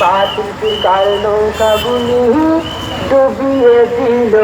পাতিল কার নৌকাগুলি ডুবিয়ে দিল।